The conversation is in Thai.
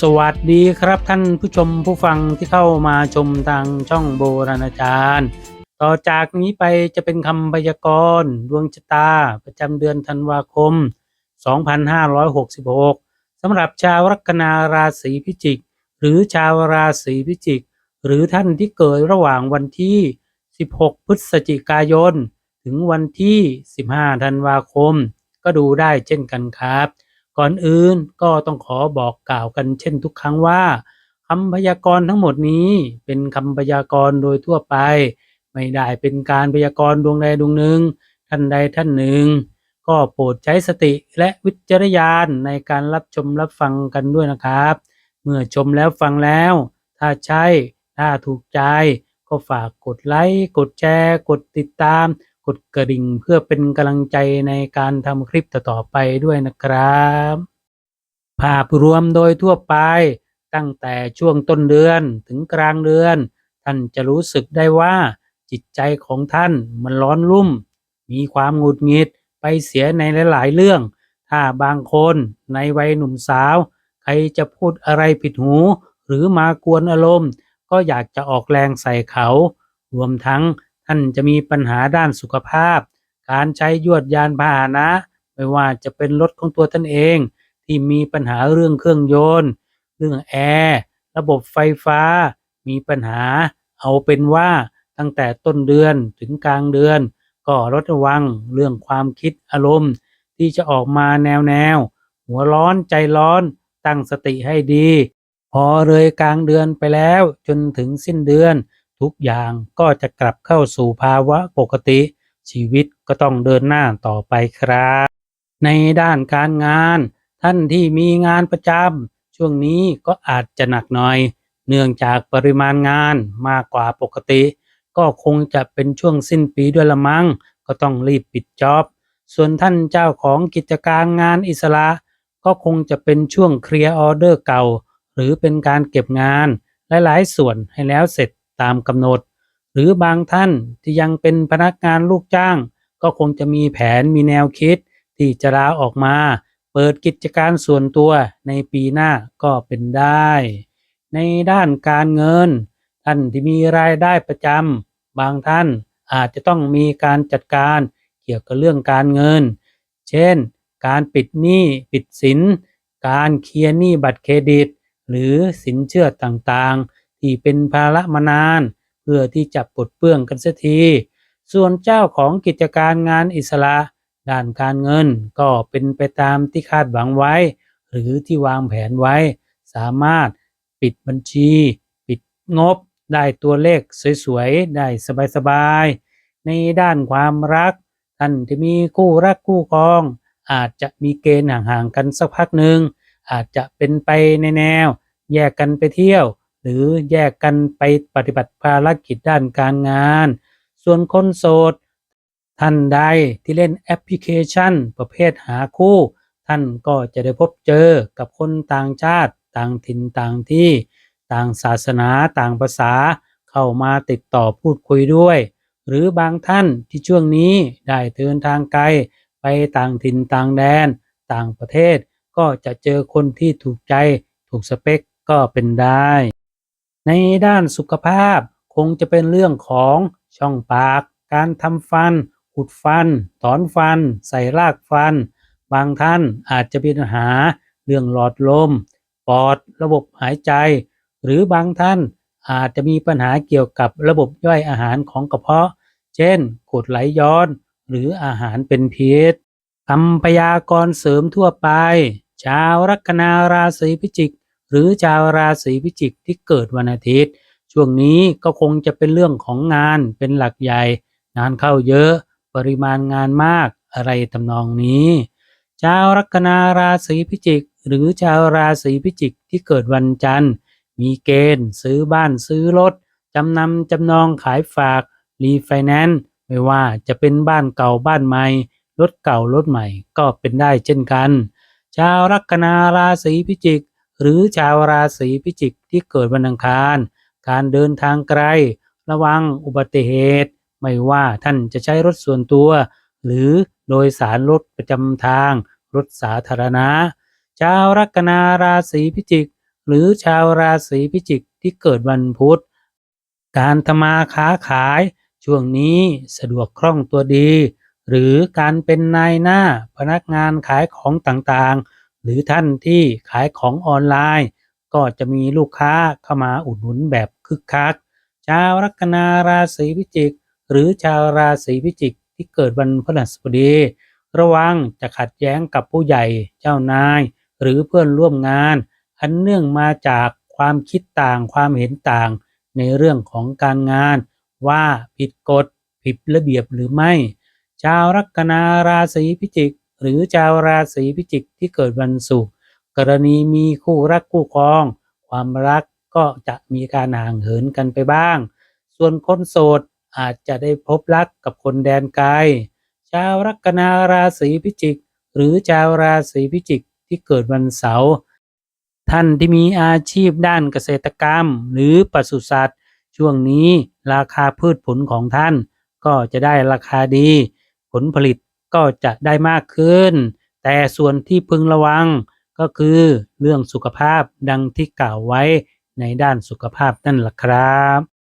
สวัสดีครับท่านผู้ชมผู้ฟังที่เข้ามาชมทางช่องโบราณอาจารย์ ต่อจากนี้ไปจะเป็นคำพยากรณ์ดวงชะตา ประจำเดือนธันวาคม 2566สำหรับชาวลัคนาราศีพิจิก หรือชาวราศีพิจิก หรือท่านที่เกิดระหว่างวันที่ 16 พฤศจิกายน ถึงวันที่ 15 ธันวาคม ก็ดูได้เช่นกันครับ ก่อนอื่นก็ต้องขอบอกกล่าวกันเช่นทุกครั้งว่าคำพยากรณ์ทั้งหมดนี้เป็นคำพยากรณ์โดยทั่วไป ไม่ได้เป็นการพยากรณ์ดวงใดดวงหนึ่ง ท่านใดท่านหนึ่ง ก็โปรดใช้สติและวิจารณญาณในการรับชมรับฟังกันด้วยนะครับ เมื่อชมแล้วฟังแล้ว ถ้าใช่ถ้าถูกใจ ก็ฝากกดไลค์กดแชร์ กดติดตาม กดกระดิ่งเพื่อเป็นกำลังใจในการทำคลิปต่อๆไปด้วยนะครับ ภาพรวมโดยทั่วไป ตั้งแต่ช่วงต้นเดือนถึงกลางเดือน ท่านจะรู้สึกได้ว่าจิตใจของท่านมันร้อนรุ่ม มีความหงุดหงิดไปเสียในหลาย ๆ เรื่อง ถ้าบางคนในวัยหนุ่มสาว ใครจะพูดอะไรผิดหู หรือมากวนอารมณ์ ก็อยากจะออกแรงใส่เขา รวมทั้ง ท่านจะมีปัญหาด้านสุขภาพ การใช้ยวดยานพาหนะ ไม่ว่าจะเป็นรถของตัวท่านเอง ที่มีปัญหาเรื่องเครื่องยนต์ เรื่องแอร์ระบบไฟฟ้า มีปัญหา เอาเป็นว่าตั้งแต่ต้นเดือนถึงกลางเดือน ก็ระระวังเรื่องความคิดอารมณ์ ที่จะออกมาแนวแนว หัวร้อนใจร้อน ตั้งสติให้ดี พอเลยกลางเดือนไปแล้วจนถึงสิ้นเดือน ทุกอย่างก็จะกลับเข้าสู่ภาวะปกติ ชีวิตก็ต้องเดินหน้าต่อไปครับ ในด้านการงาน ท่านที่มีงานประจำช่วงนี้ก็อาจจะหนักหน่อย เนื่องจากปริมาณงานมากกว่าปกติ ก็คงจะเป็นช่วงสิ้นปีด้วยละมั้งก็ต้องรีบปิดจ็อบส่วนท่านเจ้าของกิจการงานอิสระ ก็คงจะเป็นช่วงเคลียร์ออเดอร์เก่า หรือเป็นการเก็บงานหลายๆ ส่วนให้แล้วเสร็จ ตามกำหนด หรือบางท่านที่ยังเป็นพนักงานลูกจ้าง ก็คงจะมีแผนมีแนวคิด ที่จะลาออกมา เปิดกิจการส่วนตัวในปีหน้าก็เป็นได้ ในด้านการเงิน ท่านที่มีรายได้ประจำบางท่านอาจจะต้องมีการจัดการเกี่ยวกับเรื่องการเงิน เช่น การปิดหนี้ปิดสิน การเคลียร์หนี้บัตรเครดิต หรือสินเชื่อต่างๆ ที่เป็นภาระมานาน เพื่อที่จะปลดเปลื้องกันเสียที ส่วนเจ้าของกิจการงานอิสระ ด้านการเงินก็เป็นไปตามที่คาดหวังไว้ หรือที่วางแผนไว้ สามารถปิดบัญชี ปิดงบ ได้ตัวเลขสวยๆ ได้สบายๆ ในด้านความรัก ท่านที่มีคู่รักคู่ครอง อาจจะมีเกณฑ์ห่างๆกันสักพักหนึ่งอาจจะเป็นไปในแนว แยกกันไปเที่ยว หรือแยกกันไปปฏิบัติภารกิจด้านการงาน ส่วนคนโสด ท่านใดที่เล่นแอปพลิเคชัน ประเภทหาคู่ ท่านก็จะได้พบเจอกับคนต่างชาติ ต่างถิ่นต่างที่ ต่างศาสนาต่างภาษา เข้ามาติดต่อพูดคุยด้วย หรือบางท่านที่ช่วงนี้ได้เดินทางไกล ไปต่างถิ่นต่างแดน ต่างประเทศ ก็จะเจอคนที่ถูกใจถูกสเปคก็เป็นได้ ในด้านสุขภาพคงจะเป็นเรื่องของช่องปาก การทำฟันอุดฟัน ถอนฟัน ใส่รากฟัน บางท่านอาจจะมีปัญหาเรื่องหลอดลม ปอด ระบบหายใจ หรือบางท่านอาจจะมีปัญหาเกี่ยวกับระบบย่อยอาหารของกระเพาะ เช่นกดไหลย้อน หรืออาหารเป็นพิษคำพยากรณ์เสริมทั่วไป ชาวลัคนาราศีพิจิก หรือชาวราศีพิจิกที่เกิดวันอาทิตย์ ช่วงนี้ก็คงจะเป็นเรื่องของงานเป็นหลักใหญ่ งานเข้าเยอะ ปริมาณงานมากอะไรทำนองนี้ชาวลัคนาราศีพิจิก หรือชาวราศีพิจิกที่เกิดวันจันทร์ มีเกณฑ์ซื้อบ้านซื้อรถจำนำจำนองขายฝากรีไฟแนนซ์ไม่ว่าจะเป็นบ้านเก่าบ้านใหม่รถเก่ารถใหม่ก็เป็นได้เช่นกัน ชาวลัคนาราศีพิจิก หรือชาวราศีพิจิกที่เกิดวันอังคาร การเดินทางไกล ระวังอุบัติเหตุ ไม่ว่าท่านจะใช้รถส่วนตัว หรือโดยสารรถประจำทาง รถสาธารณะ ชาวลัคนาราศีพิจิก หรือชาวราศีพิจิกที่เกิดวันพุธ การทำมาค้าขาย ช่วงนี้สะดวกคล่องตัวดี หรือการเป็นนายหน้าพนักงานขายของต่างๆ หรือท่านที่ขายของออนไลน์ ก็จะมีลูกค้าเข้ามาอุดหนุนแบบคึกคัก ชาวลัคนาราศีพิจิก หรือชาวราศีพิจิกที่เกิดวันพฤหัสบดี ระวังจะขัดแย้งกับผู้ใหญ่เจ้านาย หรือเพื่อนร่วมงาน อันเนื่องมาจากความคิดต่างความเห็นต่าง ในเรื่องของการงาน ว่าผิดกฎผิดระเบียบหรือไม่ ชาวลัคนาราศีพิจิก หรือชาวราศีพิจิกที่เกิดวันศุกร์กรณีมีคู่รักคู่ครอง ความรักก็จะมีการห่างเหินกันไปบ้าง ส่วนคนโสดอาจจะได้พบรักกับคนแดนไกล ชาวลัคนาราศีพิจิก หรือชาวราศีพิจิกที่เกิดวันเสาร์ท่านที่มีอาชีพด้านเกษตรกรรม หรือปศุสัตว์ ช่วงนี้ราคาพืชผลของท่าน ก็จะได้ราคาดี ผลผลิต ก็จะได้มากขึ้น แต่ส่วนที่พึงระวังก็คือเรื่องสุขภาพดังที่กล่าวไว้ในด้านสุขภาพนั่นแหละครับ